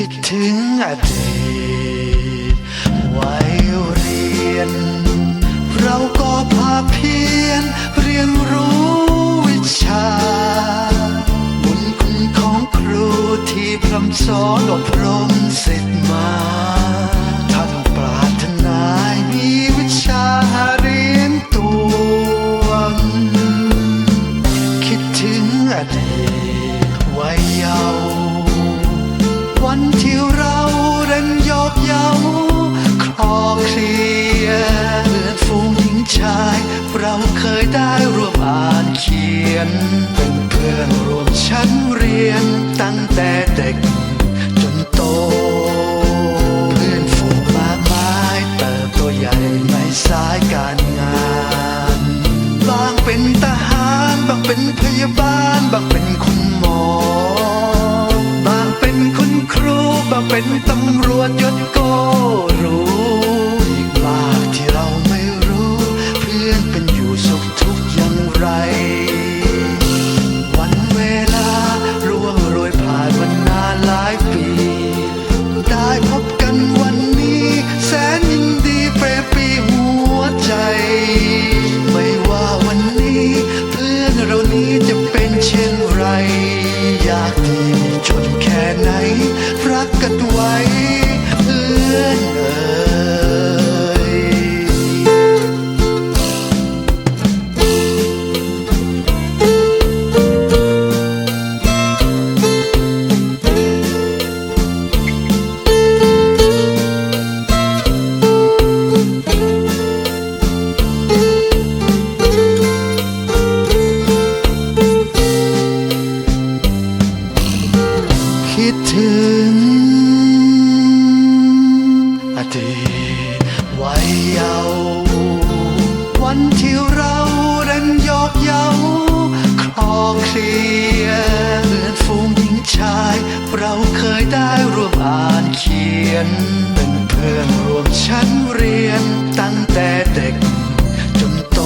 คิดถึงอดีตวัยเรียน เราก็พาเพียน เรียนรู้วิชา บุญคุณของครูที่พร่ำสอนอบรมสิทธิ์มาท่านปรารถนามีวิชาเรียนตัว คิดถึงอดีต เคยได้ร่วมอ่านเขียน เป็นเพื่อนร่วมชั้นเรียนตั้งแต่เด็กจนโต เพื่อนฝูงมากมายเติบโตใหญ่ในสายการงานบางเป็นทหารบางเป็นพยาบาลบางเป็นคุณหมอ บางเป็นคุณครูบางเป็นตำรวจยศก ขียน เป็นเพื่อนร่วมชั้นเรียนตั้งแต่เด็กจนโต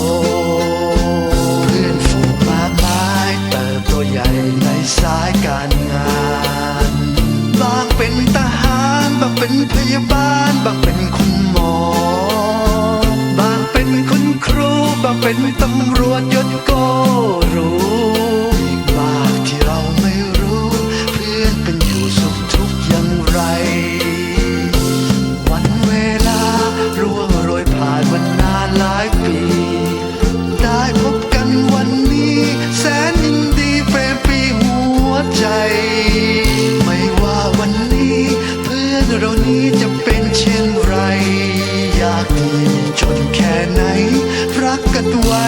เพื่อนฝูงมากมายเติบโตใหญ่ในสายการงานบางเป็นทหารบางเป็นพยาบาลบางเป็นคุณหมอ บางเป็นคุณครูบางเป็นตำรวจยศก็รู้ ไหนรักกันไว้